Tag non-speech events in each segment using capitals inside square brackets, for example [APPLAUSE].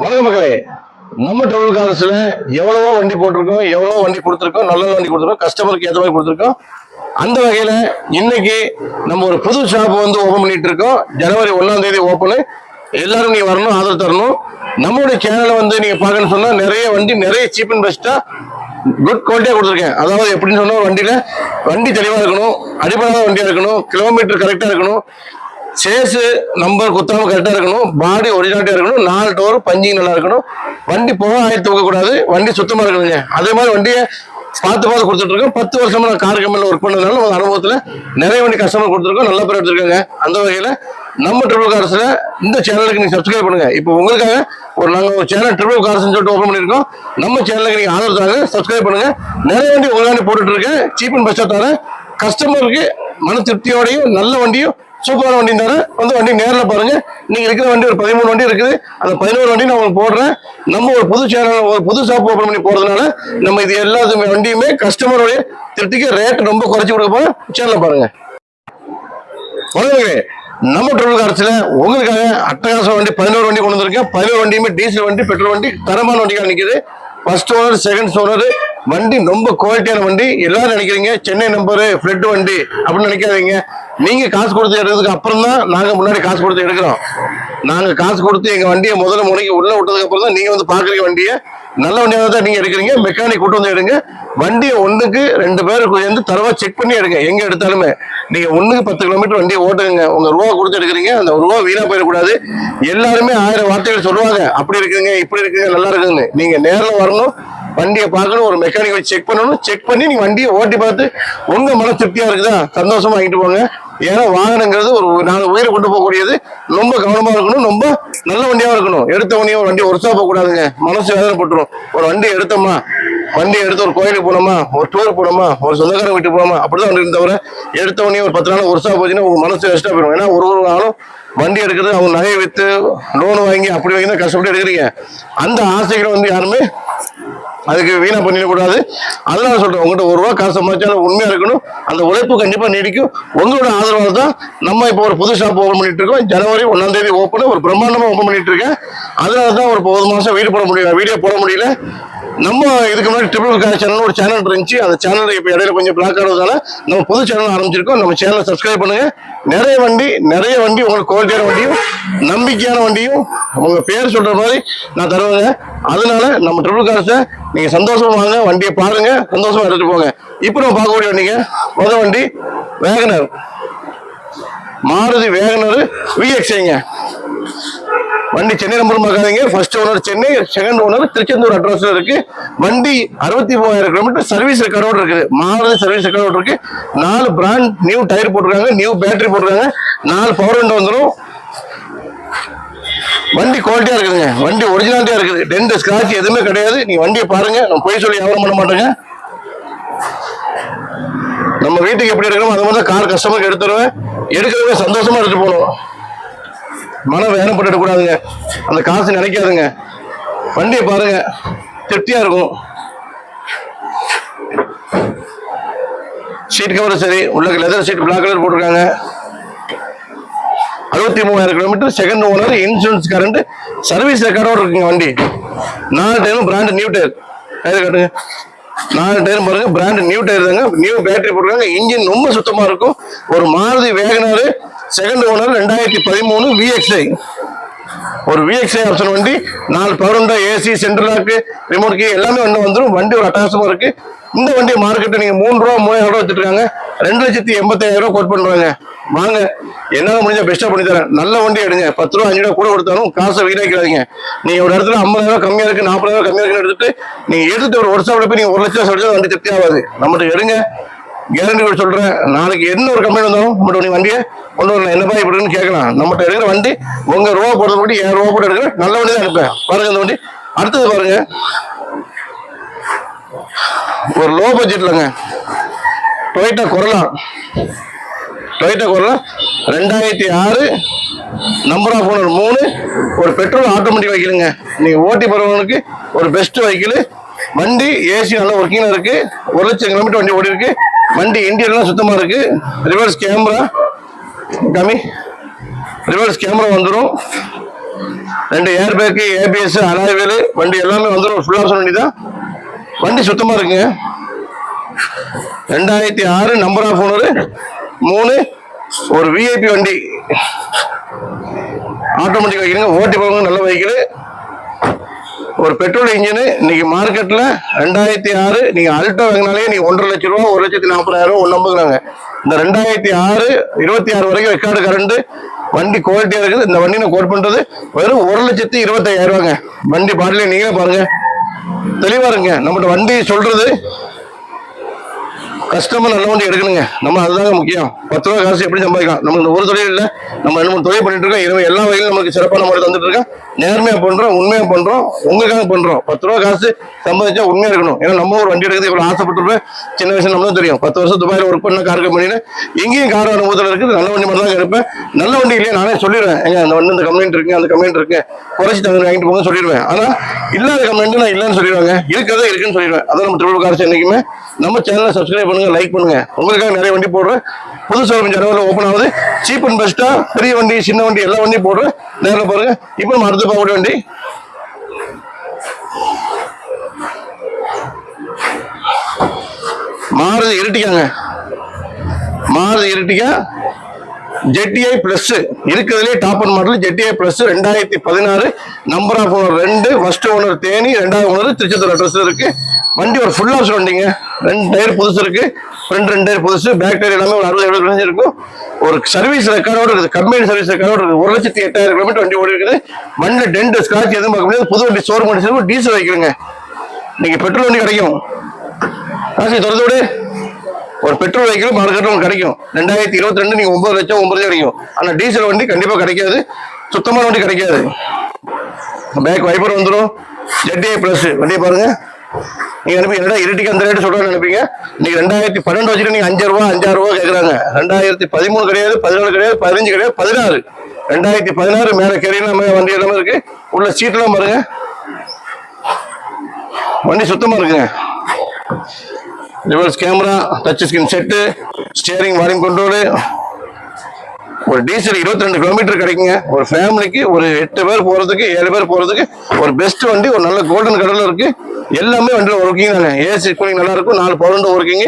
வணக்கம் மக்களே. நம்ம டவுன் காலத்துல எவ்வளவோ வண்டி போட்டிருக்கோம் எவ்வளவோ வண்டி கொடுத்துருக்கோம் நல்ல வண்டி கொடுத்துருக்கோம் கஸ்டமருக்கு ஏற்ற மாதிரி கொடுத்துருக்கோம். அந்த வகையில இன்னைக்கு நம்ம ஒரு புது ஷாப் வந்து ஓபன் பண்ணிட்டு இருக்கோம். ஜனவரி ஒன்னாம் தேதி ஓப்பனு எல்லாரும் நீங்க வரணும் ஆதரவு தரணும். நம்மளுடைய சேனலை வந்து நீங்க பாக்கணும்னு சொன்னா நிறைய வண்டி நிறைய சீப் அண்ட் பெஸ்டா குட் குவாலிட்டியா கொடுத்துருக்கேன். அதாவது எப்படின்னு சொன்னா வண்டியில வண்டி தெளிவா இருக்கணும் அடிப்படையான வண்டியா இருக்கணும் கிலோமீட்டர் கரெக்டா இருக்கணும். சேஸு நம்பர் குத்தகம் கரெக்டாக இருக்கணும். பாடி ஒரிஜினாலிட்டியாக இருக்கணும். நாலு டோர் பஞ்சிங் நல்லா இருக்கணும். வண்டி போக ஆயிரத்தி தூக்கக்கூடாது வண்டி சுத்தமாக இருக்கணுங்க அதே மாதிரி வண்டியை பார்த்து பார்த்து கொடுத்துட்டு இருக்கோம். பத்து வருஷமா நான் கார் கம்பெனியில் ஒர்க் பண்ணதுனால நம்ம அனுபவத்தில் நிறைய வண்டி கஸ்டமர் கொடுத்துருக்கோம். நல்ல பேர் எடுத்துருக்காங்க. அந்த வகையில் நம்ம ட்ரிபிள் கார்ஸில் இந்த சேனலுக்கு நீங்கள் சப்ஸ்கிரைப் பண்ணுங்கள் இப்போ உங்களுக்காக ஒரு நாங்கள் ஒரு சேனல் ட்ரிபிள் கார்ஸ்னு சொல்லிட்டு ஓப்பன் பண்ணியிருக்கோம். நம்ம சேனலுக்கு நீங்கள் ஆதரவு தாங்க சப்ஸ்கிரைப் பண்ணுங்கள் நிறைய வண்டி உங்களுக்காண்டி போட்டுட்ருக்கேன் சீப் அண்ட் பெஸ்ட்டாக தரேன். கஸ்டமருக்கு மன திருப்தியோடையும் நல்ல வண்டியும் சூப்பரான வண்டி தரேன் வந்து வண்டி நேரில் பாருங்க. நீங்க இருக்கிற வண்டி ஒரு பதிமூணு வண்டி இருக்குது. அந்த பதினோரு வண்டி நான் உங்களுக்கு போடுறேன். நம்ம ஒரு புது சேனல் ஒரு புது ஷாப் ஓப்பன் பண்ணி போறதுனால நம்ம இது எல்லாத்துமே வண்டியுமே கஸ்டமருடைய திருப்திக்கு ரேட் ரொம்ப குறைச்சி கொடுக்க போறோம். சேனல் பாருங்க. வணக்கங்களே நம்ம ட்ரிபிள் கார்ஸ்ல உங்களுக்காக அட்டகாச வண்டி பதினோரு வண்டி கொண்டு வந்திருக்கேன். பதினோரு வண்டியுமே டீசல் வண்டி பெட்ரோல் வண்டி தரமான வண்டியாக நிற்கிது ஃபர்ஸ்ட் ஓனர் செகண்ட் ஓனர் வண்டி ரொம்ப குவாலிட்டியான வண்டி. எல்லாரும் நினைக்கிறீங்க சென்னை நம்பரு ஃப்ளட் வண்டி அப்படின்னு நினைக்காதீங்க. நீங்க காசு கொடுத்து எடுக்கிறதுக்கு அப்புறம் தான் நாங்க முன்னாடி காசு கொடுத்து எடுக்கிறோம். நாங்க காசு கொடுத்து எங்க வண்டியை முதல்ல முனைக்கு உள்ள விட்டதுக்கு அப்புறம் தான் நீங்க வந்து பாக்குறீங்க வண்டியை. நல்ல வண்டியாக தான் நீங்க எடுக்கிறீங்க. மெக்கானிக் கூட்டு வந்து எடுங்க. வண்டியை ஒண்ணுக்கு ரெண்டு பேருக்கு சேர்ந்து தரவா செக் பண்ணி எடுங்க. எங்க எடுத்தாலுமே. நீங்க ஒண்ணுக்கு பத்து கிலோமீட்டர் வண்டியை ஓட்டுங்க. உங்க ரூபா கொடுத்து எடுக்கிறீங்க. அந்த ரூபா வீணா போயிடக்கூடாது. எல்லாருமே ஆயிரம் வார்த்தைகள் சொல்லுவாங்க. அப்படி இருக்குங்க இப்படி இருக்குங்க நல்லா இருக்குதுன்னு. நீங்க நேரில் வரணும். வண்டியை பார்க்கணும் ஒரு மெக்கானிக் வச்சு செக் பண்ணணும். செக் பண்ணி நீங்கள் வண்டியை ஓட்டி பார்த்து உங்கள் மன திருப்தியாக இருக்குதா? சந்தோஷமாக வாங்கிட்டு போங்க. ஏன்னா வாகனங்கிறது ஒரு நாலு உயிரை கொண்டு போகக்கூடியது. ரொம்ப கவனமாக இருக்கணும் ரொம்ப நல்ல வண்டியாக இருக்கணும். எடுத்த வண்டியா ஒரு வண்டி ஒருசா போகக்கூடாதுங்க. மனசு மனசு வேதனைப்பட்டுரும். ஒரு வண்டி எடுத்தோமா வண்டி எடுத்து ஒரு கோயிலுக்கு போனோமா ஒரு டூர் போனோமா ஒரு சொந்தக்காரன் வீட்டுக்கு போனோமா அப்படிதான் வண்டி தவிர எடுத்த உடனே ஒரு பத்து நாள் ஒருசா போச்சுன்னா உங்க மனசு வேஸ்டா போயிடும் ஏன்னா ஒரு ஒரு நாளும் வண்டி எடுக்கிறது அவங்க நகையை விற்று லோன் வாங்கி அப்படி வாங்கி தான் கஷ்டப்பட்டு எடுக்கிறீங்க. அந்த ஆசைகளை வந்து யாருமே அதுக்கு வீணா பண்ணிடக்கூடாது. அதனால சொல்றேன் உங்கள்கிட்ட ஒரு ரூபா காசு சம்பாதிச்சாலும் உண்மையா இருக்கணும். அந்த உழைப்பு கண்டிப்பா நீடிக்கும். உங்களோட ஆதரவு தான் நம்ம இப்போ ஒரு புது ஷாப் ஓப்பன் பண்ணிட்டு இருக்கோம். ஜனவரி ஒன்னாம் தேதி ஓப்பன் ஒரு பிரம்மாண்டமா ஓப்பன் பண்ணிட்டு இருக்கேன். அதனால தான் ஒரு ஒரு மாசம் வீடு போட முடியல வீடியோ போட முடியல. நம்ம இதுக்கு முன்னாடி ட்ரிபிள் சேனல் ஒரு சேனல் இருந்துச்சு. அந்த சேனல் இப்போ இடையில கொஞ்சம் பிளாக் ஆகிறதுனால நம்ம புது சேனல் ஆரம்பிச்சிருக்கோம். நம்ம சேனலை சப்ஸ்கிரைப் பண்ணுங்க. நிறைய வண்டி நிறைய வண்டி உங்களுக்கு குவாலிட்டியான வண்டியும் நம்பிக்கையான வண்டியும் உங்க பேர் சொல்ற மாதிரி நான் தருவேங்க. அதனால நம்ம ட்ரிபிள் கார்ஸை நீங்க சந்தோஷமா வாங்க வண்டியை பாருங்க சந்தோஷமா எடுத்துட்டு போங்க. இப்போ நம்ம பார்க்கக்கூடிய வண்டிங்க முதல் வண்டி வேகனர் மாருதி வேகனர் விஎக்ஸைங்க வண்டி சென்னை நம்பர் பார்க்காதீங்க first owner Chennai second owner Tiruchendur அட்ரஸ்ல இருக்கு. வண்டி அறுபத்தி மூவாயிரம் கிலோமீட்டர் சர்வீஸ் ரெக்கார்டோட இருக்குது. மாறுதி சர்வீஸ் ரெக்கார்டோட இருக்கு. நாலு பிராண்ட் நியூ டயர் போட்டிருக்காங்க நியூ பேட்டரி போட்டிருக்காங்க. நாலு பவர் விண்டோ வந்துடும் வண்டி குவாலிட்டியா இருக்குதுங்க. வண்டி ஒரிஜினாலிட்டியா இருக்குது. டென்ட் ஸ்கிராச் எதுவுமே கிடையாது. நீங்க வண்டியை பாருங்க. நான் போய் சொல்லி வியாபாரம் பண்ண மாட்டேங்க. நம்ம வீட்டுக்கு எப்படி எடுக்கணும் அது மாதிரி தான் கார் கஸ்டமருக்கு எடுத்துருவேன். எடுக்கிறவங்க சந்தோஷமா எடுத்துட்டு போகணும். மனம் வேதனைப்பட்டு கூடாதுங்க. அந்த காசு நினைக்காதுங்க. வண்டியை பாருங்க. திருப்தியா இருக்கும். சீட் கவர் சரி. உள்ள லெதர் சீட் பிளாக் கலர் போட்டிருக்காங்க. அறுபத்தி மூவாயிரம் kilometre second owner insurance current service ரெக்கார்டோட இருக்குங்க வண்டி. நாலு time brand new tyre tyre காட்டுங்க. நாலு டயர் பாருங்க பிராண்ட் நியூ டயர் தாங்க. நியூ பேட்டரி போட்டிருக்காங்க. இன்ஜின் ரொம்ப சுத்தமாக இருக்கும். ஒரு மாருதி வேகனாரு செகண்ட் ஓனர் ரெண்டாயிரத்தி பதிமூணு விஎக்ஸ்ஐ ஒரு விஎக்ஸ்ஐ ஆப்ஷன் வண்டி நாலு power AC central lock remote key எல்லாமே ஒன்று வந்துடும் வண்டி ஒரு அட்டகாசமா இருக்கு. இந்த வண்டி மார்க்கெட்டு நீங்கள் மூணு ரூபா மூவாயிரம் ரூபா வச்சுருக்காங்க. ரெண்டு லட்சத்தி எண்பத்தாயிரம் ரூபா கோட் பண்ணுறாங்க வாங்க என்னால் முடிஞ்ச பெஸ்ட்டாக பண்ணி தரேன். நல்ல வண்டி எடுங்க. பத்து ரூபா அஞ்சு ரூபா கூட கொடுத்தாலும் காசை வீணாக்கிறாதீங்க நீங்கள் ஒரு இடத்துல ஐம்பதாயிரம் கம்மியாக இருக்குது நாற்பதாயிரம் கம்மியாக இருக்குன்னு எடுத்துட்டு நீங்கள் எடுத்துட்டு ஒரு வருஷம் போய் நீங்கள் ஒரு லட்சம் சொல்லிட்டு வண்டி திருப்தி ஆகாது. நம்மகிட்ட எடுங்க. கேரண்டி சொல்றேன் நாளைக்கு என்ன ஒரு கம்பெனி வந்தாலும் நம்மகிட்ட நீ வண்டியை கொண்டு வரலாம். என்னப்பா இப்படின்னு கேட்கலாம். நம்மகிட்ட எடுக்கிற வண்டி உங்க ரூபா போடுறது படி ஏன் ரூபா போட்டு எடுக்கிறேன் நல்ல வண்டி தான் எடுப்பேன் பாருங்க இந்த வண்டி. அடுத்தது பாருங்க. ஒரு லோ பட்ஜெட்லங்க டொயட்டா குரலா டொயட்டா குரலா ரெண்டாயிரத்தி ஆறு நம்பர் ஆஃப் ஓனர் மூணு. ஒரு பெட்ரோல் ஆட்டோமேட்டிக் வைக்கலுங்க நீங்கள் ஓட்டி போறவங்களுக்கு ஒரு பெஸ்ட் வைக்கலு வண்டி ஏசி நல்லா ஒர்க்கிங்காக இருக்குது ஒரு லட்சம் கிலோமீட்டர் வண்டி ஓடி இருக்குது வண்டி இன்டீரியர்லாம் சுத்தமாக இருக்கு. ரிவர்ஸ் கேமரா கம்மி ரிவர்ஸ் கேமரா வந்துடும் ரெண்டு ஏர் பேக்கு ஏபிஎஸ் அலாய்வேலு வண்டி எல்லாமே வந்துடும் ஃபுல் ஆப்ஷன் வண்டி தான் வண்டி சுத்தமாக இருக்குங்க. ரெண்டாயிரத்தி ஆறு நம்பர் ஆஃப் ஓனரு மூணு ஒரு விஐபி வண்டி. ஆட்டோமேட்டிக் வைக்கிறீங்க ஓட்டி போவாங்க நல்ல வெஹிக்கிள் ஒரு பெட்ரோல் இன்ஜினு இன்னைக்கு மார்க்கெட்டில் ரெண்டாயிரத்தி ஆறு நீங்கள் அல்டோ வாங்கினாலே நீங்கள் ஒன்றரை லட்ச ரூபா ஒரு லட்சத்தி நாற்பதாயிரம் ரூபா ஒன்று நம்புகிறாங்க இந்த ரெண்டாயிரத்தி ஆறு இருபத்தி ஆறு வரைக்கும் ரெக்கார்டு கரண்டு வண்டி குவாலிட்டியாக இருக்குது. இந்த வண்டி நான் கோட் பண்ணுறது வெறும் ஒரு லட்சத்தி இருபத்தாயிரம் ரூபாங்க. வண்டி பாட்டில நீங்களே பாருங்கள் தெளிவா இருங்க. நம்மகிட்ட வண்டி சொல்கிறது கஸ்டமர் நல்ல வண்டி எடுக்கணுங்க. நம்ம அதுதாங்க முக்கியம். பத்து ரூபா காசு எப்படி சம்பாதிக்கலாம்? நம்ம இந்த ஒரு தொழில் இல்லை. நம்ம ரெண்டு மூணு தொழில் பண்ணிட்டு இருக்கோம். இரவு எல்லா வகையிலும் நமக்கு சிறப்பான முறை தந்துட்டு இருக்கோம். நேர்மையா பண்றோம் உண்மையா பண்றோம் உங்களுக்காக பண்றோம். பத்து ரூபா காசு சம்பாதிச்சா உண்மையா இருக்கணும். ஏன்னா நம்ம ஒரு வண்டி எடுக்கிறது இவ்வளவு ஆசைப்பட்டுருப்பேன். சின்ன வயசுல நம்மளும் தெரியும். பத்து வருஷம் துபாயில் ஒர்க் பண்ண கார் கம்பெனியில எங்கேயும் கார் அனுபவத்தில் இருக்குது. நல்ல வண்டி மட்டும் தான் எடுப்பேன் நல்ல வண்டி இல்லையா? நானே சொல்லிடுவேன். ஏங்க அந்த வண்டி இந்த கம்ப்ளைண்ட் இருக்கு அந்த கம்ப்ளைண்ட் இருக்கு. குறைச்சி தகுந்த வாங்கிட்டு போங்க சொல்லிடுவேன். ஆனா இல்லாத கம்ப்ளைண்ட் நான் இல்லைன்னு சொல்லிடுவாங்க. இருக்கிறதே இருக்குன்னு சொல்லிடுவேன். அதான் நம்ம திருவிழா காசு என்னைக்குமே. நம்ம சேனலை சப்ஸ்கிரைப் பண்ணுங்க லைக் பண்ணுங்க. உங்களுக்காக நிறைய வண்டி போடுறேன். புது ஷோரூம் ஜனவரியில் ஓப்பன் ஆகுது. சீப் அண்ட் பெஸ்ட்டா பெரிய வண்டி சின்ன வண்டி எல்லா வண்டியும் போடுறேன். நேரில் பாருங்க. இப்போ நம்ம அடுத்து பார்க்க வண்டி. மாறுது இருட்டிக்காங்க. மாறுது இருட்டிக்கா ஜெட்டிஐ பிளஸ் இருக்கிறதுலே top and model ZDI plus ரெண்டாயிரத்தி பதினாறு நம்பர் ஆஃப் ஓனர் ரெண்டு ஃபர்ஸ்ட் ஓனர் தேனி ரெண்டாவது ஓனர் திருச்செந்தூர் அட்ரஸ் இருக்கு. வண்டி ஒரு ஃபுல் ஹவுஸ் வண்டிங்க. ரெண்டு டயர் புதுசு இருக்கு. ஃப்ரண்ட் ரெண்டு டயர் புதுசு பேக் டயர் எல்லாமே ஒரு அறுபது எழுபது இருக்கும். ஒரு சர்வீஸ் ரெக்கார்டோடு இருக்குது. கம்பெனி சர்வீஸ் ரெக்கார்டோடு இருக்குது. ஒரு லட்சத்தி எட்டாயிரம் கிலோமீட்டர் வண்டி ஓடி இருக்குது. வண்டியில் டென்ட் ஸ்கிராச் எதுவும் பார்க்க முடியாது. புது வண்டி சோறு பண்ணி டீசல் வைக்கிறேங்க. நீங்கள் பெட்ரோல் வண்டி கிடைக்கும். காசி திறந்து விடு. ஒரு பெட்ரோல் வெஹிக்கிள் மார்க்கெட்டில் உங்களுக்கு கிடைக்கும். ரெண்டாயிரத்தி இருபத்தி ரெண்டு நீங்க ஒன்பது லட்சம் ஒன்பது லட்சம் கிடைக்கும். ஆனா டீசல் வண்டி கண்டிப்பா கிடைக்காது. சுத்தமான வண்டி கிடைக்காது. பேக் வைப்பர் வந்துடும் ஜெட்ஏ பிளஸ் வண்டியை பாருங்க. நீங்க அனுப்பி என்னடா இருட்டிக்கு அந்த ரேட்டு சொல்றாங்க நினைப்பீங்க? நீங்கள் ரெண்டாயிரத்தி பன்னெண்டு வச்சுட்டு நீங்க அஞ்சாயிரம் ரூபா அஞ்சாயிரம் ரூபா கேட்குறாங்க ரெண்டாயிரத்தி பதிமூணு கிடையாது பதினாலு கிடையாது பதினஞ்சு கிடையாது பதினாறு. ரெண்டாயிரத்தி பதினாறு மேல கேரியெல்லாம் வண்டி எல்லாமே இருக்கு. உள்ள சீட்லாம் பாருங்க. வண்டி சுத்தமா இருக்குங்க. Reverse camera touch screen set steering volume control ஒரு டீசல் 22 ரெண்டு கிலோமீட்டர் கிடைக்குங்க. ஒரு ஃபேமிலிக்கு ஒரு எட்டு பேர் போகிறதுக்கு ஏழு பேர் போகிறதுக்கு ஒரு பெஸ்ட் வண்டி ஒரு நல்ல கோல்டன் கடலில் இருக்குது எல்லாமே வண்டியில் ஒர்க்கிங் தாங்க. ஏசி கூலிங் நல்லா இருக்கும் நாலு பவுண்டு ஒர்க்கிங்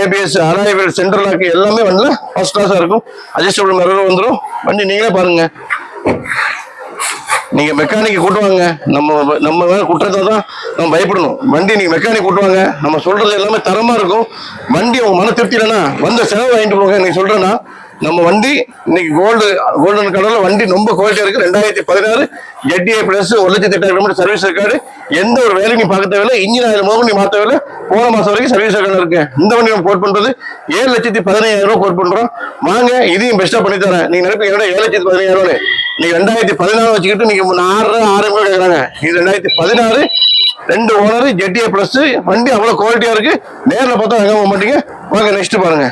ஏபிஎஸ் அரைவல் சென்ட்ரல் லாக் எல்லாமே வண்டியில் ஃபஸ்ட் கிளாஸாக இருக்கும். அட்ஜஸ்டபிள் மிரர் வந்துடும் வண்டி நீங்களே பாருங்கள் நீங்க மெக்கானிக் கூட்டுவாங்க நம்ம நம்ம வேலை குற்றத்தை தான் நம்ம பயப்படணும். வண்டி நீங்க மெக்கானிக் கூட்டுவாங்க நம்ம சொல்றது எல்லாமே தரமா இருக்கும். வண்டி அவங்க மன திருப்தி இல்லைன்னா வந்த செலவு வாங்கிட்டு போங்க. நீங்க சொல்றேன்னா நம்ம வண்டி இன்னைக்கு கோல்டு கோல்டன் கலர்ல வண்டி ரொம்ப குவாலிட்டியா இருக்கு. ரெண்டாயிரத்தி பதினாறு எட்டிஏ பிளஸ் ஒரு லட்சத்தி எட்டாயிரம் கிலோமீட்டர் சர்வீஸ் ரெக்கார்டு எந்த ஒரு வேலையும் நீ பார்க்க தேவையில்லை. இன்ஜின் ஆயிரம் முதல் நீ மாற்ற தேவையில்லை. போன மாசம் வரைக்கும் சர்வீஸ் ரெக்கார்டு இருக்கு. இந்த வண்டி நம்ம கோட் பண்றது ஏழு லட்சத்தி பதினையாயிரம் ரூபாய் கோட் பண்றோம். வாங்க இதையும் பெஸ்டா பண்ணி தரேன். நீங்க நினைப்பீங்க என்னோட ஏழு லட்சத்தி பதினாயிரம் ரூபாய் நீங்க ரெண்டாயிரத்தி பதினாறு வச்சுக்கிட்டு நீங்க ஆறு ஆறு ரூபாய் கேட்கறாங்க இது ரெண்டாயிரத்தி பதினாறு. ரெண்டு ஓனர் ஜெட்டிஏ பிளஸ் வண்டி அவ்வளவு குவாலிட்டியா இருக்கு. நேரில் பார்த்தா எங்க போக மாட்டீங்க. வாங்க நெக்ஸ்ட் பாருங்க.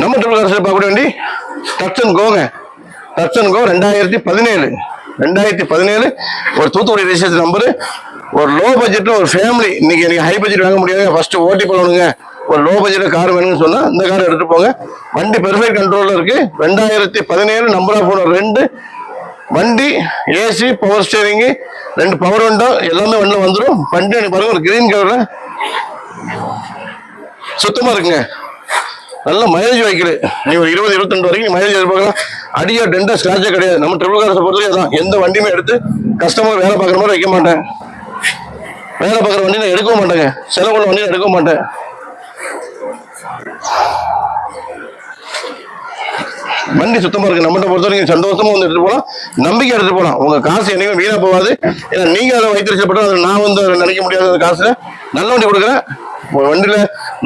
நம்ம தமிழ் அரசியல் பார்க்க வேண்டி டச்சன் கோங்க. டச்சன் கோ ரெண்டாயிரத்தி பதினேழு. ரெண்டாயிரத்தி பதினேழு ஒரு தூத்துக்குடி ரிஜிஸ்ட்ரேஷன் நம்பரு ஒரு லோ பட்ஜெட்டில் ஒரு ஃபேமிலி இன்னைக்கு எனக்கு ஹை பட்ஜெட் வாங்க முடியாது. ஃபஸ்ட்டு ஓட்டி போகணுங்க ஒரு லோ பட்ஜெட்டில் கார் வேணும்னு சொன்னால் இந்த கார் எடுத்துகிட்டு போங்க. வண்டி பெர்ஃபெக்ட் கண்ட்ரோலில் இருக்குது ரெண்டாயிரத்தி பதினேழு நம்பர் ஆஃப் ஓனர் ரெண்டு. வண்டி ஏசி பவர் ஸ்டேரிங்கு ரெண்டு பவர் விண்டோ எல்லாமே வண்டியில் வந்துடும் வண்டி எனக்கு பாருங்கள் ஒரு கிரீன் கலரில் சுத்தமாக இருக்குங்க. நல்ல மைலேஜ் வைக்கல நீ ஒரு இருபது இருபத்தெண்டு வரைக்கும் மைலேஜ் எதிர்பார்க்கலாம். அடியா டெண்டா ஸ்கிராச்சே கிடையாது. நம்ம ட்ரிபிள் காரத்தை பொறுத்தவரைக்கும் அதான். எந்த வண்டியுமே எடுத்து கஸ்டமர் வேலை பார்க்குற மாதிரி வைக்க மாட்டேன். வேலை பார்க்குற வண்டி நான் எடுக்கவும் மாட்டேங்க. செலவுள்ள வண்டி எடுக்க எடுக்கவும் மாட்டேன். வண்டி சுத்தமா இருக்கு. நம்மகிட்ட பொறுத்த வரைக்கும் சந்தோஷமா வந்து எடுத்துட்டு போகலாம். நம்பிக்கை எடுத்துட்டு போகலாம். உங்க காசு என்னைக்கும் வீணா போகாது. ஏன்னா நீங்க அதை வைத்திருச்சப்பட்ட அதை நான் வந்து நினைக்க முடியாத அந்த காசுல நல்ல வண்டி கொடுக்குறேன். வண்டியில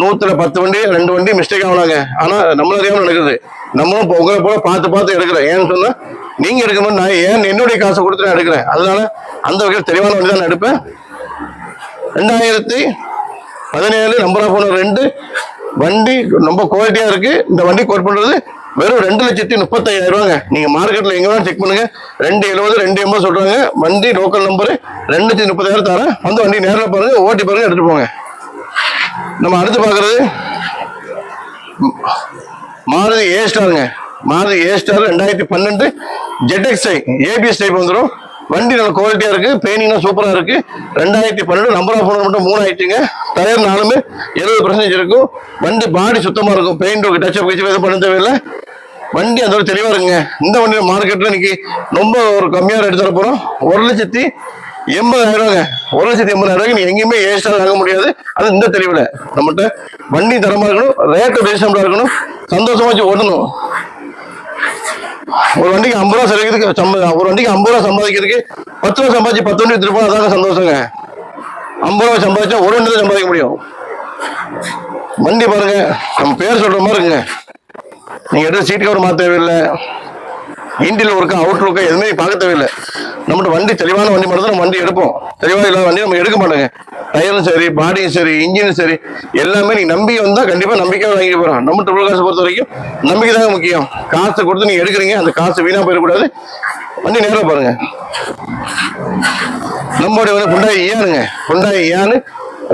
நூத்துல பத்து வண்டி ரெண்டு வண்டி மிஸ்டேக் ஆகலாங்க. ஆனா நம்மள அறியாம நடக்குது. நம்மளும் உங்களை போல பார்த்து பார்த்து எடுக்கிறேன் ஏன்னு சொன்னா நீங்க எடுக்கும்போது நான் ஏன் என்னுடைய காசை கொடுத்து நான் எடுக்கிறேன்? அதனால அந்த வகையில் தெளிவான வண்டி தான் நான் எடுப்பேன். ரெண்டாயிரத்தி பதினேழு நம்பர் ஆஃப் ஒன்று ரெண்டு. வண்டி ரொம்ப குவாலிட்டியா இருக்கு. இந்த வண்டி கோட் பண்றது வெறும் ரெண்டு லட்சத்தி முப்பத்தாயிரம் ரூபாங்க. நீங்க மார்க்கெட்ல எங்க வேணாலும் செக் பண்ணுங்க ரெண்டு எழுபது ரெண்டு எண்பது சொல்றாங்க. வண்டி லோக்கல் நம்பரு ரெண்டு லட்சத்தி முப்பதாயிரம் தரேன். வந்து வண்டி நேரில் பாருங்க ஓட்டி பாருங்க எடுத்துட்டு போங்க. நம்ம அடுத்து பார்க்கறது மாருதி ஏ ஸ்டாருங்க மாருதி ஏ ஸ்டார் ரெண்டாயிரத்தி பன்னெண்டு ஜெட்எக்ஸ்ஐ ஏபிஎஸ் டைப் வந்துடும் வண்டி நல்ல குவாலிட்டியா இருக்கு. பெயினிங்லாம் சூப்பரா இருக்கு. ரெண்டாயிரத்தி பன்னெண்டு நம்பர் ஆஃப் ஓனர் மட்டும் மூணு ஆயிடுச்சுங்க டயர் நாலுமே எழுபது பர்சன்டேஜ் இருக்கும். வண்டி பாடி சுத்தமா இருக்கும். பெயிண்ட் டச் அப் வச்சு எதுவும் பண்ண தேவையில்லை. வண்டி அதோட தெளிவா இருக்குங்க. இந்த வண்டி மார்க்கெட்ல இன்னைக்கு ரொம்ப ஒரு கம்மியாக ரேட் தர போறோம் ஒரு லட்சத்தி எண்பதாயிரம் ஒரு லட்சத்தி எண்பதாயிரம் நீ எங்கேயுமே ஏஸ்டாக வாங்க முடியாது. அது இந்த தெளிவில். நம்மகிட்ட வண்டி தரமா இருக்கணும் ரேட்டு ரீசனபிளா இருக்கணும் சந்தோஷமா வச்சு ஓடணும் ஒரு வண்டிக்கு ஐம்பது ரூபா செலவுக்கு சம்ப ஒரு வண்டிக்கு ஐம்பது ரூபா சம்பாதிக்கிறதுக்கு பத்து ரூபா சம்பாதிச்சு பத்து வண்டி திருப்பா அதாங்க சந்தோஷங்க. ஐம்பது ரூபா சம்பாதிச்சா ஒரு வண்டி தான் சம்பாதிக்க முடியும். வண்டி பாருங்க நம்ம பேர் சொல்ற மாதிரி இருக்குங்க. நீங்க எடுத்து சீட் கவர் மாற்ற தேவையில்லை. இண்டியில் ஒர்க்கா அவுட் லுக்கா எதுவுமே பார்க்க தேவையில்லை நம்மகிட்ட வண்டி தெளிவான வண்டி மட்டும் தான் நம்ம வண்டி எடுப்போம். தெளிவாக இல்லாத வண்டி நம்ம எடுக்க மாட்டோங்க. டயரும் சரி பாடியும் சரி இன்ஜினும் சரி எல்லாமே நீ நம்பி வந்தால் கண்டிப்பாக நம்பிக்கையாக வாங்கி போகிறோம் நம்ம ட்ரிபிள் காசு பொறுத்த வரைக்கும் நம்பிக்கை தாங்க முக்கியம். காசு கொடுத்து நீங்கள் எடுக்கிறீங்க அந்த காசு வீணாக போயிடக்கூடாது. வண்டி நேராக பாருங்க. நம்மளுடைய வந்து குண்டாய் ஏனுங்க குண்டாய் ஏனு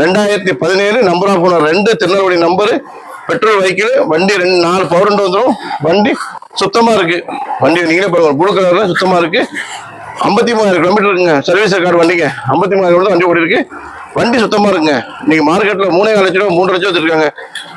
ரெண்டாயிரத்தி பதினேழு நம்பராக போன ரெண்டு திருநெல்வேலி நம்பரு. பெட்ரோல் வெஹிக்கிள் வண்டி ரெண்டு நாலு பவர் வந்துடும் வண்டி சுத்தமா இருக்கு. வண்டி நீங்களே பாருங்க ப்ளூ கலர்ல சுத்தமா இருக்கு. ஐம்பத்தி மூணாயிரம் கிலோமீட்டர் இருக்குங்க. சர்வீஸ் ரெக்கார்டு வண்டிங்க. ஐம்பத்தி மூணாயிரம் கிலோமீட்டர் வண்டி ஓடி இருக்கு வண்டி சுத்தமா இருக்குங்க. இன்னைக்கு மார்க்கெட்ல மூணே லட்சம் ரூபா மூன்று லட்சம் வச்சிருக்காங்க.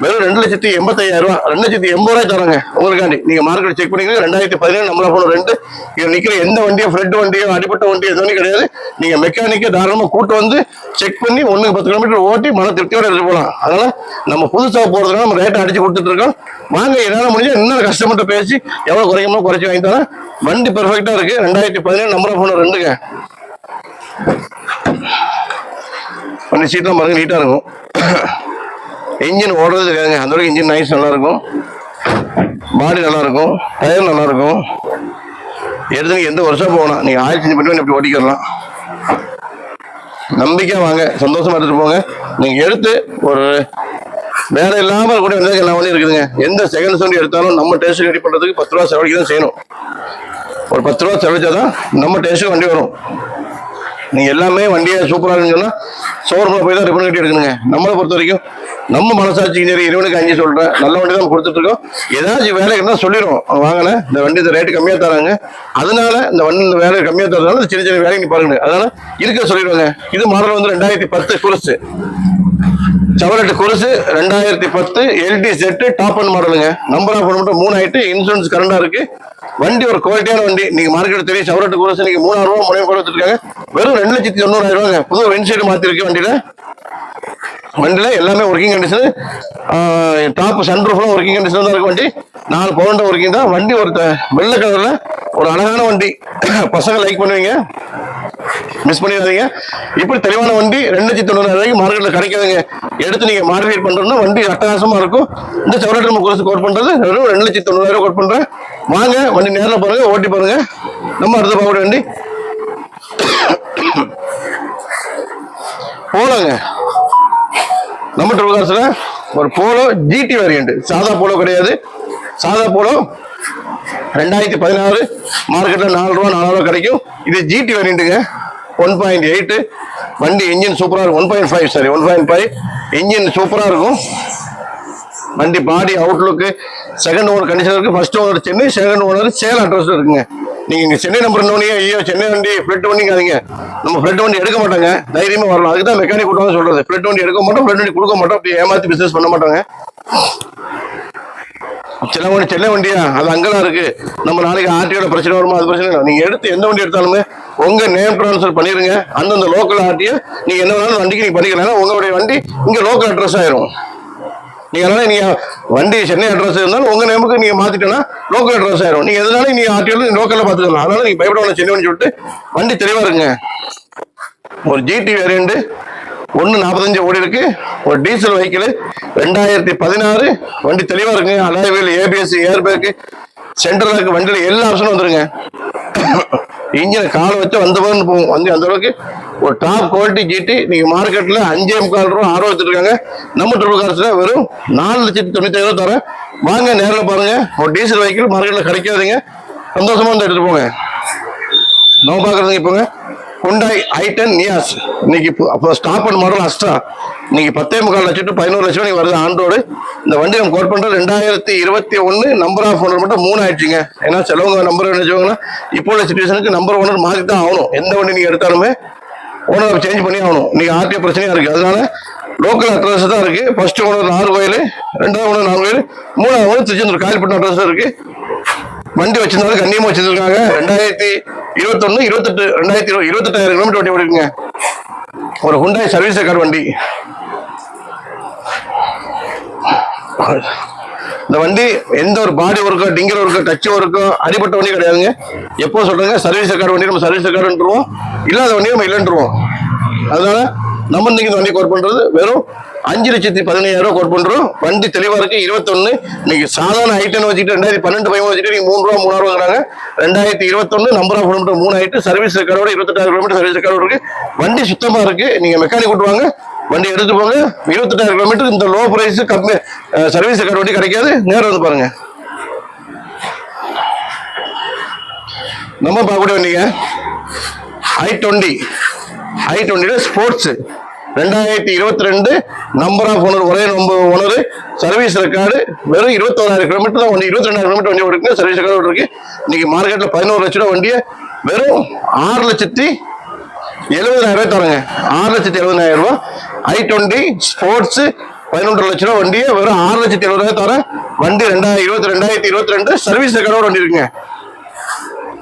வெறும் ரெண்டு லட்சத்தி எண்பத்தாயிரம் ரூபா ரெண்டு லட்சத்தி எண்பது ரூபாய் தராங்க உங்களுக்காண்டி. நீங்க மார்க்கெட் செக் பண்ணிக்கங்க. ரெண்டாயிரத்தி பதினேழு நம்மள போன ரெண்டு. இங்க நிக்கிற எந்த வண்டியோ ஃப்ரெட் வண்டியோ அடிப்பட்ட வண்டியோ எதுவுமே கிடையாது. நீங்க மெக்கானிக்கை தாராளமா கூட்டு வந்து செக் பண்ணி ஒண்ணுக்கு பத்து கிலோமீட்டர் ஓட்டி மன திருப்தியோட எடுத்து போகலாம் அதனால நம்ம புதுசாக போறதுனால நம்ம ரேட்டை அடிச்சு கொடுத்துட்டு இருக்கோம் வாங்க என்னால் முடிஞ்சா இன்னும் கஸ்டமர்கிட்ட பேசி எவ்வளோ குறைக்கணுமோ குறைச்சி வாங்கி தரேன். வண்டி பெர்ஃபெக்டா இருக்கு. ரெண்டாயிரத்தி பதினேழு நம்பர் போன ரெண்டுங்க. வண்டி சீட்லாம் பாருங்க நீட்டாக இருக்கும். இன்ஜின் ஓடுறது தெரியாதுங்க அந்த அளவுக்கு இன்ஜின் நைஸ் நல்லாயிருக்கும். பாடி நல்லாயிருக்கும். டயர் நல்லாயிருக்கும். எடுத்து எந்த வருஷம் போகணும். நீங்கள் ஆயில் செஞ்சு பண்ணி இப்படி ஓட்டிக்கலாம் நம்பிக்கையாக வாங்க. சந்தோஷமாக எடுத்துகிட்டு போங்க. நீங்கள் எடுத்து ஒரு வேற இல்லாமல் கூட எந்த எல்லா வண்டியும் இருக்குதுங்க. எந்த செகண்ட் வண்டி எடுத்தாலும் நம்ம டேஸ்ட் ரெடி பண்ணுறதுக்கு பத்து ரூபா செலவழிக்க தான் செய்யணும். ஒரு பத்து ரூபா செலவழிச்சாதான் நம்ம டேஸ்ட்டு வண்டி வரும். நீங்கள் எல்லாமே வண்டியை சூப்பராக இருக்குன்னு சொன்னா போய் தான் ரிப்பன் கட்டி எடுக்கணுங்க. நம்மளை பொறுத்த வரைக்கும் நம்ம மனசாட்சி சரி இறைவனுக்கு அஞ்சு சொல்கிறேன் நல்ல வண்டி தான் கொடுத்துட்ருக்கோம் ஏதாச்சும் வேலை இருந்தால் சொல்லிடும் வாங்கினேன் இந்த வண்டி இந்த ரேட்டு கம்மியாக தராங்க. அதனால இந்த வண்டி இந்த வேலை கம்மியாக தரதுனால இந்த சின்ன சின்ன வேலைக்கு நீ பாருங்க அதனால் இருக்க சொல்லிடுவாங்க. இது மாடல் வந்து ரெண்டாயிரத்தி பத்து குருசு செவலெட்டு குருசு ரெண்டாயிரத்தி பத்து எல்டி செட்டு டாப் அண்ட் மாடலுங்க நம்பர் ஆஃப் மட்டும் மூணு ஆயிட்டு இன்சூரன்ஸ் கரண்டாக இருக்குது வண்டி ஒரு குவாலிட்டியான வண்டி. நீங்க மார்க்கெட் தெரியும் சவரட்டு குரூஸ் இன்னைக்கு மூணாயிரம் ரூபாய் முனையம் கூட வெறும் ரெண்டு லட்சத்தி தொண்ணூறாயிரம் ரூபாங்க புது சைடு மாத்திருக்கு வண்டியில. வண்டியில் எல்லாமே ஒர்க்கிங் கண்டிஷன் டாப் சன்ரூஃப்லாம் ஒர்க்கிங் கண்டிஷன் தான் இருக்கு வண்டி. நாலு பவுண்ட ஒர்க்கிங் தான். வண்டி ஒரு வெள்ளை கலரில் ஒரு அழகான வண்டி. [COUGHS] பசங்க லைக் பண்ணுவீங்க. மிஸ் பண்ணிடுறீங்க இப்படி தெளிவான வண்டி ரெண்டு லட்சத்தி தொண்ணூறு மார்க்கெட்டில் கிடைக்காதுங்க. எடுத்து நீங்கள் மார்க்கெட் பண்ணுறோம்னா வண்டி அட்டகாசமாக இருக்கும். இந்த செவலட் நம்ம குறைச்சு கோட் பண்ணுறது வெறும் ரெண்டு லட்சத்தி தொண்ணூறாயிரம் கோட் பண்ணுறேன் வாங்க வண்டி நேரில் பாருங்கள் ஓட்டி பாருங்கள் நம்ம அடுத்த பார்க்க வண்டி. [COUGHS] போகலாங்க நம்ம டுவெல் கார்ஸ்ல ஒரு போலோ ஜிடி வேரியண்ட் சாதா போலோ கிடையாது. சாதா போலோ ரெண்டாயிரத்தி பதினாறு மார்க்கெட்டில் நாலு ரூபா நாலு ரூபா கிடைக்கும். இது ஜிடி வேரியண்ட்டுங்க ஒன் பாயிண்ட் எயிட்டு. வண்டி இன்ஜின் சூப்பராக இருக்கும். One point five sorry one point five. Engine சூப்பராக இருக்கும். வண்டி body outlook second owner condition இருக்குது first owner Chennai second owner sale address இருக்குங்க. நீங்க இங்க சென்னை நம்பர் நோனியே ஐயோ சென்னை வண்டி ஃபிளட் வண்டிங்காதீங்க நம்ம ஃபிளட் வண்டி எடுக்க மாட்டாங்க. தைரியமா வரலாம். அதுக்கு தான் மெக்கானிக் கூட்டம் சொல்றது. ஃபிளட் வண்டி எடுக்க மாட்டோம் ஃபிளட் வண்டி கொடுக்க மாட்டோம். அப்படி ஏமாத்தி பிசினஸ் பண்ண மாட்டாங்க. சில வண்டி சென்னை வண்டியா? அது அங்கெல்லாம் இருக்கு. நம்ம நாளைக்கு ஆர்டியோட பிரச்சனை வருமா? அது பிரச்சனை இல்லை. நீங்க எடுத்து எந்த வண்டி எடுத்தாலுமே உங்க நேம் ட்ரான்ஸ்ஃபர் பண்ணிருங்க. அந்தந்த லோக்கல் ஆர்டியோ நீங்க என்ன வேணாலும் வண்டிக்கு நீங்க பண்ணிக்கலாம் உங்களுடைய வண்டி இங்க லோக்கல் அட்ரஸ் ஆயிரும். நீங்கள் அதனால நீங்கள் வண்டி சென்னை அட்ரஸ் இருந்தாலும் உங்கள் நேமுக்கு நீங்கள் மாத்திட்டோம்னா லோக்கல் அட்ரஸ் ஆயிரும். நீங்கள் எதனால நீங்கள் ஆர்டிஓவில் லோக்கல்ல பார்த்துக்கலாம் அதனால் நீங்கள் பயப்பட வேணாம் சென்னை சொல்லிட்டு வண்டி தெளிவாக இருங்க. ஒரு ஜிடி வேரியண்ட்டு ஒன்று நாற்பத்தஞ்சு ஓடி இருக்கு. ஒரு டீசல் வெஹிக்கிள் ரெண்டாயிரத்தி பதினாறு வண்டி தெளிவாக இருக்குங்க. அலாய்வில் ஏபிஎஸ் ஏர் பேக்கு வண்டியில் எல்லா ஆப்ஷனும் வந்துருங்க. இன்ஜினை காலை வச்சு வந்த போது போகும் வந்து அந்த அளவுக்கு ஒரு டாப் குவாலிட்டி ஜிடி நீங்கள் மார்க்கெட்டில் அஞ்சே முக்கால் ரூபா ஆர்வம் வச்சுருக்காங்க. நம்ம ட்ரிபிள் கார்ஸ்ல வெறும் நாலு லட்சத்தி தொண்ணூத்தி ஐயாயிரம் தரேன். வாங்க நேரில் பாருங்கள் ஒரு டீசல் வெஹிக்கிள் மார்க்கெட்டில் கிடைக்காதுங்க. சந்தோஷமா வந்து எடுத்துகிட்டு போங்க. நம்ம பார்க்குறதுங்க இப்போங்க. ஹுண்டாய் ஐ டென் நியாஸ் இன்னைக்கு இப்போ- அப்போ ஸ்டாப் அண்ட் மாடல் அஸ்ட்ரா இன்னைக்கு பத்தே முக்கால் லட்சம் பதினோரு லட்சம் நீங்கள் வருது ஆண்டோடு இந்த வண்டி நம்ம கோட் பண்ணுறது ரெண்டாயிரத்தி இருபத்தி ஒன்று நம்பர் ஆஃப் ஓனர் மட்டும் மூணு ஆயிடுச்சுங்க. ஏன்னா சிலவங்க நம்பர் நினைச்சவங்கன்னா இப்போ உள்ள சுச்சுவேஷனுக்கு நம்பர் ஓனர் மாற்றி தான் ஆகணும். எந்த வண்டி நீங்கள் எடுத்தாலுமே ஓனர் சேஞ்ச் பண்ணி ஆகணும். இன்னைக்கு ஆர்டிஓ பிரச்சனையாக இருக்குது அதனால லோக்கல் அட்ரஸ் தான் இருக்குது ஃபர்ஸ்ட் ஓனர் நாகர்கோயில் ரெண்டாவது ஓனர் நாகர்கோயில் மூணாவது ஓனர் திருச்செந்தூர் காயல்பட்டினம் அட்ரஸ் இருக்குது வண்டி வச்சிருந்தாலும் கண்ணியமா வச்சிருக்காங்க ரெண்டாயிரத்தி இருபத்தொன்னு இருபத்தெட்டு ரெண்டாயிரத்தி இருபது இருபத்தெட்டாயிரம் கிலோமீட்டர் வண்டி ஓடிருக்குங்க ஒரு ஹுண்டாய் சர்வீஸ் ரெக்கார்ட் வண்டி. இந்த வண்டி எந்த ஒரு பாடி ஒர்க்கோ டிங்கர் ஒர்க்கோ டச் ஒர்க்கோ அடிப்பட்ட வண்டி கிடையாதுங்க. எப்போ சொல்றாங்க சர்வீஸ் ரெக்கார்டு வண்டி நம்ம சர்வீஸ் ரெக்கார்டுன்றோம் இல்லாத வண்டி நம்ம இல்லைன்றோம் அதனால நம்ம இன்னைக்கு வண்டி கோட் பண்றது? வெறும் அஞ்சு லட்சத்தி பதினையாயிரம் ரூபாய் கோட் பண்றோம். வண்டி தெளிவா இருக்கு இருபத்தொன்னு. இன்னைக்கு சாதாரண ஹைட்டன் வச்சுட்டு ரெண்டாயிரத்தி பன்னெண்டு பையன் வச்சுட்டு நீங்க மூணு ரூபா மூணாயிரம் ரூபாங்கிறாங்க ரெண்டாயிரத்தி இருபத்தொன்னு நம்பர் ஆஃப் கிலோமீட்டர் மூணு ஆயிட்டு சர்வீஸ் ரெக்கார்டோட இருபத்தெட்டாயிரம் கிலோமீட்டர் சர்வீஸ் ரெக்கார்டு இருக்கு. வண்டி சுத்தமா இருக்கு. நீங்க மெக்கானிக் விட்டுவாங்க வண்டி எடுத்து போங்க. இருபத்தெட்டாயிரம் கிலோமீட்டர் இந்த லோ பிரைஸ் கம்மி சர்வீஸ் ரெக்கார்டு வண்டி கிடைக்காது. நேரம் வந்து பாருங்க. நம்ம பார்க்கக்கூடிய வண்டிங்க ஐ டுவெண்ட்டி ஐ டுவெண்ட்டியில் ஸ்போர்ட்ஸு ரெண்டாயிரத்தி இருபத்தி ரெண்டு நம்பர் ஆஃப் ஓனர் ஒரே நம்பர் ஓனர் சர்வீஸ் ரெக்கார்டு வெறும் இருபத்தோராயிரம் கிலோமீட்டர் தான் வண்டி இருபத்தி ரெண்டாயிரம் கிலோமீட்டர் வண்டி இருக்கு சர்வீஸ் ரெக்கார்டு இருக்கு இன்னைக்கு மார்க்கெட்டில் பதினோரு லட்ச ரூபா வண்டியை வெறும் ஆறு லட்சத்தி எழுபதாயிரம் ரூபாய் தரங்க ஆறு லட்சத்தி எழுபதாயிரம் ரூபாய். ஐ டுவெண்ட்டி ஸ்போர்ட்ஸ் பதினொன்றரை லட்ச ரூபா வண்டியை வெறும் ஆறு லட்சத்தி எழுபதாயிரம் தரேன் வண்டி ரெண்டாயிரம் இருபத்தி ரெண்டாயிரத்தி இருபத்தி ரெண்டு சர்வீஸ் ரெக்கார்டோட வண்டி இருக்குங்க.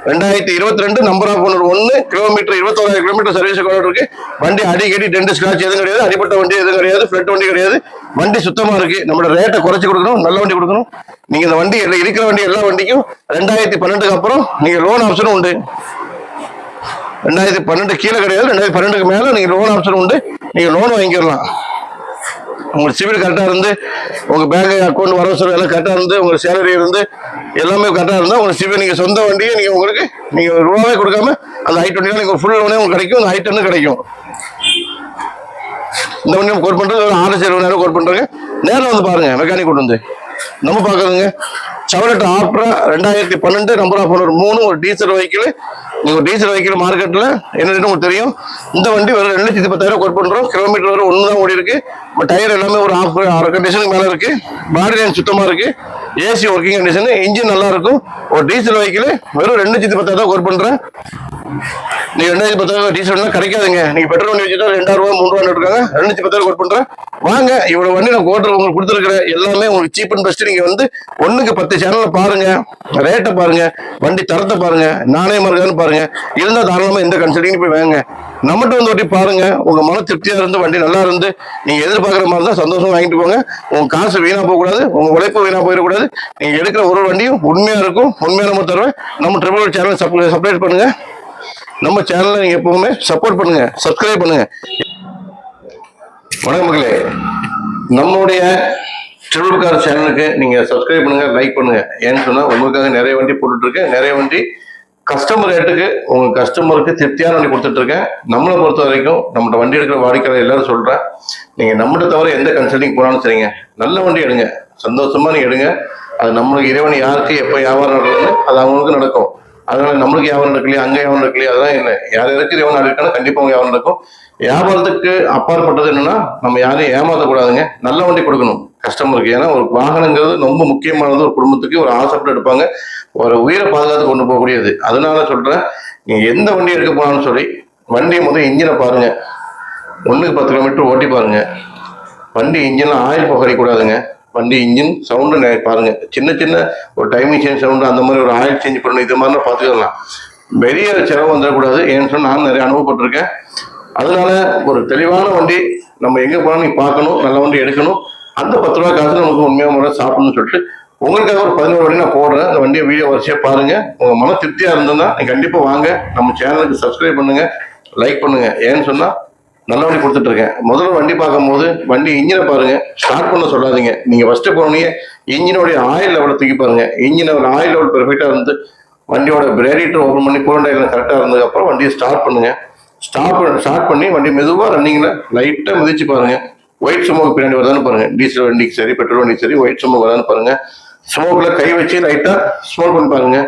ரெண்டாயிரத்தி இருபத்தி ரெண்டு நம்பர் ஆஃப் ஓனர் ஒன்று கிலோமீட்டர் இருபத்தோராயிரம் கிலோமீட்டர் சர்வீஸ் ரெக்கார்டு இருக்கு. வண்டி அடிக்கடி டென்ட் ஸ்கிராச் எதுவும் கிடையாது அடிப்பட்ட வண்டி எதுவும் கிடையாது ஃபிளட் வண்டி கிடையாது. வண்டி சுத்தமாக இருக்கு. நம்மளோட ரேட்டை குறைச்சி கொடுக்கணும் நல்ல வண்டி கொடுக்கணும். நீங்கள் இந்த வண்டி எல்லாம் இருக்கிற வண்டி எல்லா வண்டிக்கும் ரெண்டாயிரத்தி பன்னெண்டுக்கு அப்புறம் நீங்கள் லோன் ஆப்ஷனும் உண்டு. ரெண்டாயிரத்தி பன்னெண்டு கீழே கிடையாது ரெண்டாயிரத்தி பன்னெண்டுக்கு மேலே நீங்கள் லோன் ஆப்ஷன் உண்டு. நீங்கள் லோன் வாங்கிக்கலாம். உங்களுக்கு சிவில் கரெக்டாக இருந்து உங்கள் பேங்க் அக்கௌண்ட் வரவு செலவு எல்லாம் கரெக்டாக இருந்து உங்கள் சேலரி இருந்து எல்லாமே கரெக்டாக இருந்தால் உங்களுக்கு சிவில் நீங்கள் சொந்த வண்டியை நீங்கள் உங்களுக்கு நீங்கள் ரூபாவே கொடுக்காம அந்த ஐ வண்டியில் நீங்கள் ஃபுல் லோனே உங்களுக்கு கிடைக்கும் அந்த ஐ டென்னு கிடைக்கும். இந்த வண்டி நம்ம கோட் பண்ணுறது ஆறு லட்சம் நேரம் கோட் பண்ணுறாங்க நேரில் வந்து பாருங்கள் மெக்கானிக் கொண்டு வந்து. நம்ம பார்க்கறதுங்க செவலட் ஆப்ரா ரெண்டாயிரத்தி பன்னெண்டு நம்பர் ஆஃப் ஒரு மூணு ஒரு டீசல் வெஹிக்கிள் நீங்கள் டீசல் வைக்கிற மார்க்கெட்டில் என்ன உங்களுக்கு தெரியும். இந்த வண்டி வெறும் ரெண்டு லட்சத்தி பத்தாயிரம் கோட் பண்ணுறோம் கிலோமீட்டர் வரை ஒன்று தான் ஓடி இருக்கு. டயர் எல்லாமே ஒரு ஆஃப் அரை கண்டிஷனுக்கு மேலே இருக்குது பாடி லைன் சுத்தமாக இருக்குது ஏசி ஒர்க்கிங் கண்டிஷனு இன்ஜின் நல்லா இருக்கும். ஒரு டீசல் வெஹிக்கிள் வெறும் ரெண்டு லட்சத்தி பத்தாயிரம் கோட் பண்ணுறேன் நீங்கள் ரெண்டாயிரத்தி பத்தாயிரம் டீசல் கிடைக்காதுங்க. நீங்கள் பெட்ரோல் வண்டி வச்சுட்டா ரெண்டாயிரம் ரூபா மூணு ரூபா இருக்காங்க ரெண்டு லட்சத்தி பத்தாயிரம் கோட் பண்ணுறேன் வாங்க இவ்வளோ வண்டி நான் கோட்டர் உங்களுக்கு கொடுத்துருக்குறேன். எல்லாமே உங்களுக்கு சீப் அண்ட் பெஸ்ட் நீங்கள் வந்து ஒன்றுக்கு பத்து சேனலில் பாருங்கள் ரேட்டை பாருங்கள் வண்டி தரத்தை பாருங்க. நாணயமா இருக்கான்னு பாருங்க. இருந்தா தாராளமா எந்த கன்சல்டிங் போய் வாங்க நம்மகிட்ட வந்து ஒட்டி பாருங்க. உங்க மன திருப்தியா இருந்து வண்டி நல்லா இருந்து நீங்க எதிர்பார்க்குற மாதிரி தான் சந்தோஷமா வாங்கிட்டு போங்க. உங்க காசு வீணா போக கூடாது உங்க உழைப்பு வீணா போயிடக்கூடாது. நீங்க எடுக்கிற ஒரு வண்டியும் உண்மையா இருக்கும். உண்மையா நம்ம தருவேன் நம்ம ட்ரிபிள் சேனல் சப்ஸ்கிரைப் பண்ணுங்க. நம்ம சேனலை நீங்க எப்பவுமே சப்போர்ட் பண்ணுங்க. சப்ஸ்கிரைப் பண்ணுங்க. வணக்கம் மக்களே. நம்மளுடைய ட்ரிபிள் கார் சேனலுக்கு நீங்க சப்ஸ்கிரைப் பண்ணுங்க லைக் பண்ணுங்க. ஏன்னு சொன்னா உங்களுக்காக நிறைய வண்டி போட்டுட்டு இருக்கு நிறைய வண்டி கஸ்டமர் ரேட்டுக்கு உங்கள் கஸ்டமருக்கு திருப்தியான வண்டி கொடுத்துட்ருக்கேன். நம்மளை பொறுத்த வரைக்கும் நம்மகிட்ட வண்டி எடுக்கிற வாடிக்கையாளர் எல்லாரும் சொல்கிறேன் நீங்கள் நம்மகிட்ட தவிர எந்த கன்சல்டிங் போனாலும் சரிங்க. நல்ல வண்டி எடுங்க. சந்தோஷமாக நீங்கள் எடுங்க. அது நம்மளுக்கு இறைவன் யாருக்கு எப்போ வியாபாரம் நடக்குது அது அவங்களுக்கு நடக்கும். அதனால நம்மளுக்கு வியாபாரம் நடக்கலையே அங்கே வியாபாரம் நடக்கலையே அதெல்லாம் இல்லை. யார் யாருக்கு இறைவன் நடக்கணும் கண்டிப்பாக அவங்க வியாபாரம் நடக்கும். வியாபாரத்துக்கு அப்பாற்பட்டது என்னன்னா நம்ம யாரையும் ஏமாற்றக்கூடாதுங்க நல்ல வண்டி கொடுக்கணும். கஸ்டமருக்கு ஏன்னா ஒரு வாகனங்கிறது ரொம்ப முக்கியமானது. ஒரு குடும்பத்துக்கு ஒரு ஆசைப்பட்டு எடுப்பாங்க. ஒரு உயிரை பாதுகாத்து கொண்டு போகக்கூடியது. அதனால சொல்றேன் நீங்க எந்த வண்டி எடுக்க போனாலும் சொல்லி வண்டியை முதல் இன்ஜினை பாருங்க. ஒன்றுக்கு பத்து கிலோமீட்டர் ஓட்டி பாருங்க. வண்டி இன்ஜின்ல ஆயில் புகறிக்கூடாதுங்க வண்டி இன்ஜின் சவுண்டு பாருங்க. சின்ன சின்ன ஒரு டைமிங் சேஞ்ச் சவுண்டு அந்த மாதிரி ஒரு ஆயில் சேஞ்ச் பண்ணணும் இது மாதிரிலாம் பார்த்துக்கலாம். பெரிய செலவு வந்துடக்கூடாது. ஏன்னு சொன்னா நான் நிறைய அனுபவப்பட்டிருக்கேன். அதனால ஒரு தெளிவான வண்டி நம்ம எங்கே போனாலும் நீ பார்க்கணும். நல்ல வண்டி எடுக்கணும். அந்த பத்து ரூபா காசு நமக்கு உண்மையாக முறை சாப்பிடணும்னு சொல்லிட்டு உங்களுக்காக ஒரு பதினோரு வண்டி நான் போடுறேன். அந்த வண்டியை வீடியோ வரிசையாக பாருங்கள் உங்கள் மன திருப்தியாக இருந்ததுன்னா நீங்கள் கண்டிப்பாக வாங்க. நம்ம சேனலுக்கு சப்ஸ்கிரைப் பண்ணுங்கள் லைக் பண்ணுங்கள் ஏன்னு சொன்னால் நல்ல வண்டி கொடுத்துட்டு இருக்கேன். முதல்ல வண்டி பார்க்கும்போது வண்டி இன்ஜினை பாருங்க. ஸ்டார்ட் பண்ண சொல்லாதீங்க. நீங்க ஃபர்ஸ்ட் போனீங்க இன்ஜினோடைய ஆயில் லெவலை தூக்கி பாருங்க. இன்ஜின் ஆயில் லெவல் பெர்ஃபெக்டாக இருந்து வண்டியோட பிரேடிட்டர் ஓப்பன் பண்ணி கூலண்ட் கரெக்டாக இருந்ததுக்கப்புறம் வண்டியை ஸ்டார்ட் பண்ணுங்க. ஸ்டார்ட் ஸ்டார்ட் பண்ணி வண்டி மெதுவாக ரன்னிங்கில் லைட்டாக மிதிச்சு பாருங்க. ஒயிட் ஸ்மோக் பின்னாடி வருதான்னு பாருங்க. டீசல் வண்டிக்கு சரி பெட்ரோல் வண்டிக்கு சரி ஒயிட் ஸ்மோக் வருதான்னு பாருங்க. ஸ்மோக்ல கை வச்சு லைட்டாக ஸ்மோக் பண்ணி பாருங்க.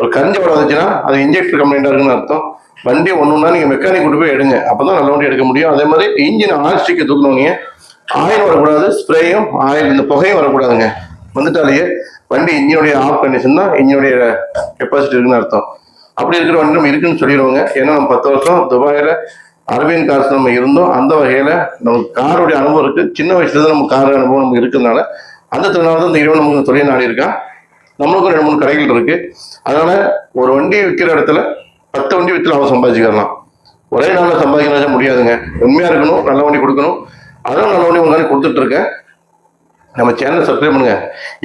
ஒரு கஞ்ச வடை வந்துச்சுன்னா அது இன்ஜெக்டர் கம்ப்ளைண்டாக இருக்குன்னு அர்த்தம். வண்டி ஒன்று ஒன்றா நீங்கள் மெக்கானிக் கொண்டு போய் எடுங்க. அப்போ தான் நல்ல வண்டி எடுக்க முடியும். அதே மாதிரி இன்ஜின் ஆர்ஸ்டிக்கு தூக்கணும் ஆயில் வரக்கூடாது ஸ்ப்ரேயும் ஆயில் இந்த புகையும் வரக்கூடாதுங்க. வந்துட்டாலேயே வண்டி இன்ஜினுடைய ஆஃப் கண்டிஷன் தான் இன்ஜினுடைய கெப்பாசிட்டி இருக்குன்னு அர்த்தம். அப்படி இருக்கிற வண்டி நம்ம இருக்குன்னு சொல்லிடுவோங்க. ஏன்னா நம்ம பத்து வருஷம் துபாயில் அரவிந்த் காசு நம்ம இருந்தோம். அந்த வகையில் நமக்கு காருடைய அனுபவம் இருக்கு. சின்ன வயசுலேருந்து நம்ம கார் அனுபவம் நமக்கு இருக்கிறதுனால அந்த திருநாள் தான் இந்த இறைவன் நமக்கு தொழில் நாடி இருக்கா? நம்மளுக்கும் ரெண்டு மூணு கடைகள் இருக்கு. அதனால ஒரு வண்டி விற்கிற இடத்துல பத்து வண்டி விற்று லாபம் சம்பாதிச்சுக்கலாம் ஒரே நாளில் சம்பாதிக்கணும் முடியாதுங்க. உண்மையாக இருக்கணும் நல்ல வண்டி கொடுக்கணும். அதான் நல்ல வண்டி உங்களுக்கு கொடுத்துட்டு இருக்கேன். நம்ம சேனல் சப்ஸ்கிரைப் பண்ணுங்க.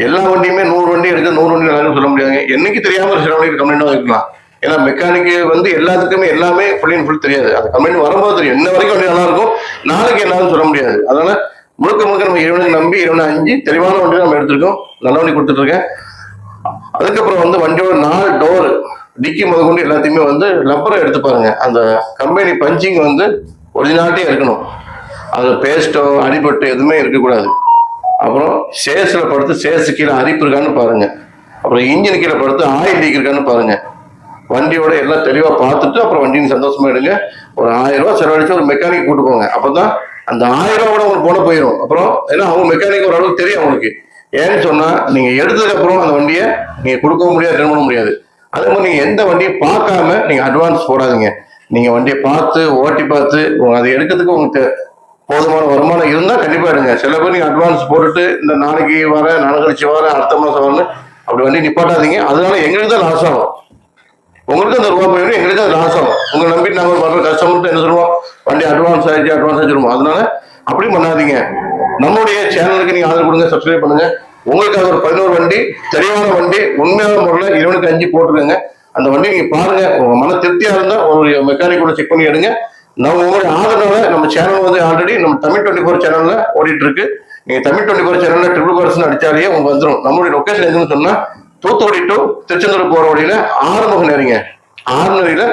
எல்லா வண்டியுமே நூறு வண்டி இருக்குது நூறு வண்டி நல்லா சொல்ல முடியாதுங்க. என்னைக்கு தெரியாமல் சில வண்டி கம்ப்ளைண்ட்டாக இருக்கலாம். ஏன்னா மெக்கானிக்கு வந்து எல்லாத்துக்குமே எல்லாமே ஃபுல் அண்ட் ஃபுல் தெரியாது. அந்த கம்பெனி வரும்போது தெரியும். இன்ன வரைக்கும் வண்டி நல்லா இருக்கும். நாளைக்கு என்னாலும் சொல்ல முடியாது. அதனால முழுக்க முழுக்க நம்ம இறைவனுக்கு நம்பி இறைவனை அஞ்சு தெளிவான வண்டி நம்ம எடுத்திருக்கோம். நல்ல வண்டி கொடுத்துட்ருக்கேன். அதுக்கப்புறம் வந்து வண்டியோட நாலு டோர் டிக்கி முதற்கொண்டு எல்லாத்தையுமே வந்து லப்பரை எடுத்து பாருங்க. அந்த கம்பெனி பஞ்சிங் வந்து ஒரிஜினாலிட்டியே இருக்கணும். அது பேஸ்ட்டோ அடிபட்டு எதுவுமே இருக்கக்கூடாது. அப்புறம் சேஸில் படுத்து சேஸு கீழே அரிப்பு இருக்கான்னு பாருங்கள் அப்புறம் இன்ஜின் கீழே படுத்து ஆயில் லீக் இருக்கான்னு பாருங்கள் வண்டியோட எல்லாம் தெளிவாக பார்த்துட்டு அப்புறம் வண்டியின் சந்தோஷமா எடுங்க. ஒரு ஆயிரம் ரூபா செலவழிச்சு ஒரு மெக்கானிக் கூட்டு போங்க. அப்பதான் அந்த ஆயிரம் ரூபா கூட உங்களுக்கு போன போயிடும் அப்புறம் ஏன்னா அவங்க மெக்கானிக் ஓரளவுக்கு தெரியும் அவங்களுக்கு. ஏன்னு சொன்னா நீங்க எடுத்ததுக்கு அப்புறம் அந்த வண்டியை நீங்க கொடுக்கவும் முடியாது ரிட்டர்ன் பண்ண முடியாது. அதே மாதிரி நீங்க எந்த வண்டியும் பார்க்காம நீங்க அட்வான்ஸ் போடாதீங்க. நீங்க வண்டியை பார்த்து ஓட்டி பார்த்து உங்க அதை எடுக்கிறதுக்கு உங்களுக்கு போதுமான வருமானம் இருந்தால் கண்டிப்பா எடுங்க. சில பேர் நீங்க அட்வான்ஸ் போட்டுட்டு இந்த நாளைக்கு வர நாள் கழிச்சு வர அடுத்த மாதம் வரணும் அப்படி வண்டி நிப்பாட்டாதீங்க. அதனால எங்களுக்கு தான் லாஸ் ஆகும். உங்களுக்கு அந்த ரூபா போயிடும் எங்களுக்கு அது லாஸ் ஆகும் உங்களை நம்பி நாங்கள் வர்ற கஸ்டமர்கிட்ட என்ன சொல்லுவோம்? வண்டி அட்வான்ஸ் ஆயிடுச்சு அட்வான்ஸ் ஆயிடுவோம் அதனால அப்படி பண்ணாதீங்க. நம்மளுடைய சேனலுக்கு நீங்க ஆதரவு கொடுங்க சப்ஸ்கிரைப் பண்ணுங்க. உங்களுக்காக ஒரு பதினோரு வண்டி தெளிவான வண்டி உண்மையான முறையில் இருபனுக்கு அஞ்சு போட்டுருங்க அந்த வண்டி நீங்க பாருங்க. உங்க மன திருப்தியா இருந்தா ஒரு மெக்கானிக் கூட செக் பண்ணி எடுங்க. நம்ம உங்களுடைய ஆதரவை நம்ம சேனல் வந்து ஆல்ரெடி நம்ம தமிழ் டுவெண்ட்டி ஃபோர் சேனல்ல ஓடிட்டு இருக்கு. நீங்க தமிழ் டுவெண்ட்டி ஃபோர் சேனல்ல ட்ரிபிள் பர்சன் அடிச்சாலே உங்களுக்கு வந்துடும் நம்மளுடைய லொக்கேஷன் எதுன்னு சொன்னா தூத்துக்குடி டு திருச்செந்தூர் போற வழியில ஆறுமுகம் நேரிங்க ஆறுநரியில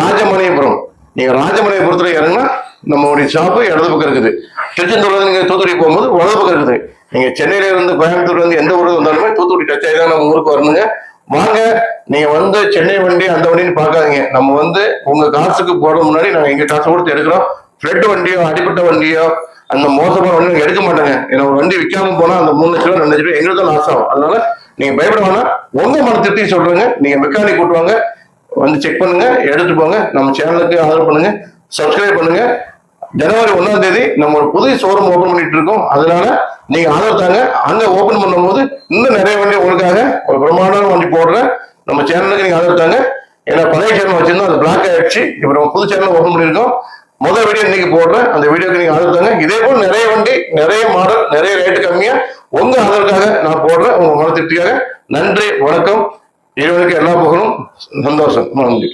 ராஜமலையபுரம் நீங்க ராஜமலையபுரத்துல இறங்கினா நம்மளுடைய ஷாப்பு இடது பக்கம் இருக்குது. திருச்செந்தூர்ல நீங்க தூத்துக்குடி போகும்போது வலது பக்கம் இருக்குது. நீங்க சென்னையில இருந்து கோயம்புத்தூர்ல இருந்து எந்த ஊருக்கு வந்தாலுமே தூத்துக்குடி டச் ஆகி தான் நம்ம ஊருக்கு வரணுங்க. வாங்க நீங்க வந்து சென்னை வண்டி அந்த வண்டின்னு பார்க்காதீங்க. நம்ம வந்து உங்க காசுக்கு போற முன்னாடி நாங்க எங்க காசு கொடுத்து எடுக்கிறோம். ஃபிளட் வண்டியோ அடிப்பட்ட வண்டியோ அந்த மோசமான வண்டி எடுக்க மாட்டாங்க. ஏன்னா ஒரு வண்டி விற்காம போனா அந்த மூணு லட்சம் ரூபா ரெண்டு லட்சம் ரூபா எங்களுக்கு தான் லாஸ் ஆகும். அதனால நீங்க பயப்பட வேணாம். உங்க மன திருப்தி சொல்றேங்க. நீங்க மெக்கானிக் கூட்டுவாங்க. வந்து செக் பண்ணுங்க. எடுத்து போங்க. நம்ம சேனலுக்கு ஆதரவு பண்ணுங்க. சப்ஸ்கிரைப் பண்ணுங்க. ஜனவரி ஒன்றாம் தேதி நம்ம ஒரு புதிய ஷோரூம் ஓபன் பண்ணிட்டு இருக்கோம். அதனால நீங்க ஆதரவு தாங்க. அங்க ஓபன் பண்ணும்போது இன்னும் நிறைய வண்டி உங்களுக்காக ஒரு பிரமாண்டமான வண்டி போடுறேன். நம்ம சேனலுக்கு நீங்க ஆதரவு தாங்க. ஏன்னா பழைய சேனல் வச்சிருந்தோம். அது பிளாக் ஆயிடுச்சு. இப்போ நம்ம புது சேனல் ஓபன் பண்ணியிருக்கோம். முதல் வீடியோ இன்னைக்கு போடுறேன். அந்த வீடியோக்கு நீங்க ஆதரவு இதே போல் நிறைய வண்டி நிறைய மாடல் நிறைய ரேட்டு கம்மியா உங்க ஆதரவுக்காக நான் போடுறேன். உங்க மன நன்றி வணக்கம். இறைவனுக்கு எல்லா புகழும். சந்தோஷம். நன்றி.